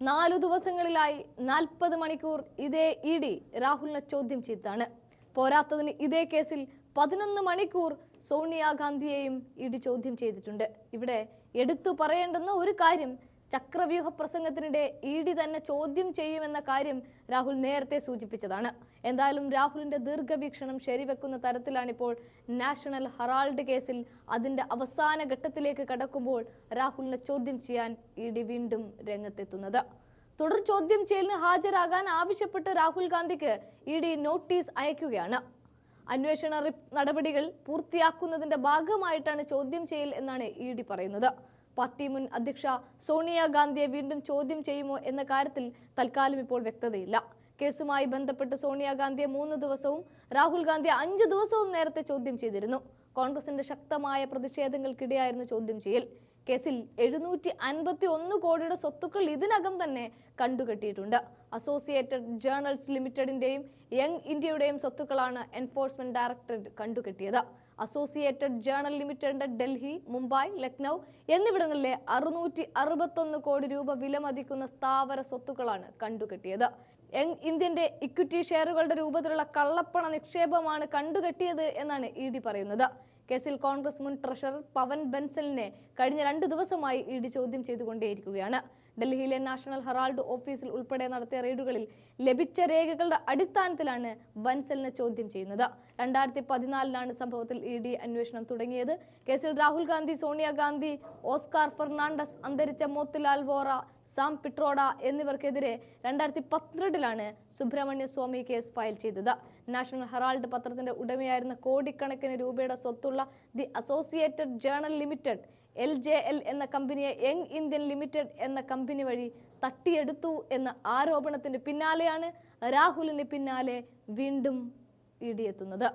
നാലു ദിവസങ്ങളിലായി നാൽപ്പത് മണിക്കൂർ ഇതേ ഇ ഡി രാഹുലിനെ ചോദ്യം ചെയ്താണ് പോരാത്തതിന് ഇതേ കേസിൽ പതിനൊന്ന് മണിക്കൂർ സോണിയാഗാന്ധിയെയും ഇ ഡി ചോദ്യം ചെയ്തിട്ടുണ്ട്. ഇവിടെ എടുത്തു പറയേണ്ടുന്ന ഒരു കാര്യം ചക്രവ്യൂഹ പ്രസംഗത്തിനിടെ ഇ ഡി തന്നെ ചോദ്യം ചെയ്യുമെന്ന കാര്യം രാഹുൽ നേരത്തെ സൂചിപ്പിച്ചതാണ്. എന്തായാലും രാഹുലിന്റെ ദീർഘവീക്ഷണം ശരിവെക്കുന്ന തരത്തിലാണിപ്പോൾ നാഷണൽ ഹറാൾഡ് കേസിൽ അതിന്റെ അവസാന ഘട്ടത്തിലേക്ക് കടക്കുമ്പോൾ രാഹുലിനെ ചോദ്യം ചെയ്യാൻ ഇ ഡി വീണ്ടും രംഗത്തെത്തുന്നത്. തുടർ ചോദ്യം ചെയ്യലിന് ഹാജരാകാൻ ആവശ്യപ്പെട്ട് രാഹുൽ ഗാന്ധിക്ക് ഇ ഡി നോട്ടീസ് അയക്കുകയാണ്. അന്വേഷണ നടപടികൾ പൂർത്തിയാക്കുന്നതിന്റെ ഭാഗമായിട്ടാണ് ചോദ്യം ചെയ്യൽ എന്നാണ് ഇ ഡി പറയുന്നത്. പാർട്ടി മുൻ അധ്യക്ഷ സോണിയാഗാന്ധിയെ വീണ്ടും ചോദ്യം ചെയ്യുമോ എന്ന കാര്യത്തിൽ തൽക്കാലം ഇപ്പോൾ വ്യക്തതയില്ല. കേസുമായി ബന്ധപ്പെട്ട് സോണിയാഗാന്ധിയെ മൂന്ന് ദിവസവും രാഹുൽ ഗാന്ധി അഞ്ച് ദിവസവും നേരത്തെ ചോദ്യം ചെയ്തിരുന്നു. കോൺഗ്രസിന്റെ ശക്തമായ പ്രതിഷേധങ്ങൾക്കിടെയായിരുന്നു ചോദ്യം ചെയ്യൽ. കേസിൽ എഴുന്നൂറ്റി അൻപത്തി ഒന്ന് കോടിയുടെ സ്വത്തുക്കൾ ഇതിനകം തന്നെ കണ്ടുകെട്ടിയിട്ടുണ്ട്. അസോസിയേറ്റഡ് ജേർണൽസ് ലിമിറ്റഡിന്റെയും യങ് ഇന്ത്യയുടെയും സ്വത്തുക്കളാണ് എൻഫോഴ്സ്മെന്റ് ഡയറക്ടറേറ്റ് കണ്ടുകെട്ടിയത്. അസോസിയേറ്റഡ് ജേർണൽ ലിമിറ്റഡിന്റെ ഡൽഹി മുംബൈ ലക്നൗ എന്നിവിടങ്ങളിലെ അറുന്നൂറ്റി അറുപത്തൊന്ന് കോടി രൂപ വിലമതിക്കുന്ന സ്ഥാവര സ്വത്തുക്കളാണ് കണ്ടുകെട്ടിയത്. യങ് ഇന്ത്യന്റെ ഇക്വിറ്റി ഷെയറുകളുടെ രൂപത്തിലുള്ള കള്ളപ്പണ നിക്ഷേപമാണ് കണ്ടുകെട്ടിയത് എന്നാണ് ഇ ഡി പറയുന്നത്. കേസിൽ കോൺഗ്രസ് മുൻ ട്രഷറർ പവൻ ബൻസലിനെ കഴിഞ്ഞ രണ്ട് ദിവസമായി ഇ ഡി ചോദ്യം ചെയ്തുകൊണ്ടേയിരിക്കുകയാണ്. ഡൽഹിയിലെ നാഷണൽ ഹെറാൾഡ് ഓഫീസിൽ ഉൾപ്പെടെ നടത്തിയ റെയ്ഡുകളിൽ ലഭിച്ച രേഖകളുടെ അടിസ്ഥാനത്തിലാണ് ബൻസലിനെ ചോദ്യം ചെയ്യുന്നത്. രണ്ടായിരത്തി പതിനാലിലാണ് സംഭവത്തിൽ ഇ ഡി അന്വേഷണം തുടങ്ങിയത്. കേസിൽ രാഹുൽ ഗാന്ധി സോണിയാഗാന്ധി ഓസ്കാർ ഫെർണാണ്ടസ് അന്തരിച്ച മോത്തിലാൽ വോറ സാം പിട്രോഡ എന്നിവർക്കെതിരെ രണ്ടായിരത്തി പന്ത്രണ്ടിലാണ് സുബ്രഹ്മണ്യ സ്വാമി കേസ് ഫയൽ ചെയ്തത്. നാഷണൽ ഹെറാൾഡ് പത്രത്തിന്റെ ഉടമയായിരുന്ന കോടിക്കണക്കിന് രൂപയുടെ സ്വത്തുള്ള the Associated Journal Limited L J L എന്ന കമ്പനിയെ യങ് ഇന്ത്യൻ ലിമിറ്റഡ് എന്ന കമ്പനി വഴി തട്ടിയെടുത്തു എന്ന ആരോപണത്തിന് പിന്നാലെയാണ് രാഹുലിന് പിന്നാലെ വീണ്ടും ഇടിയെത്തുന്നത്.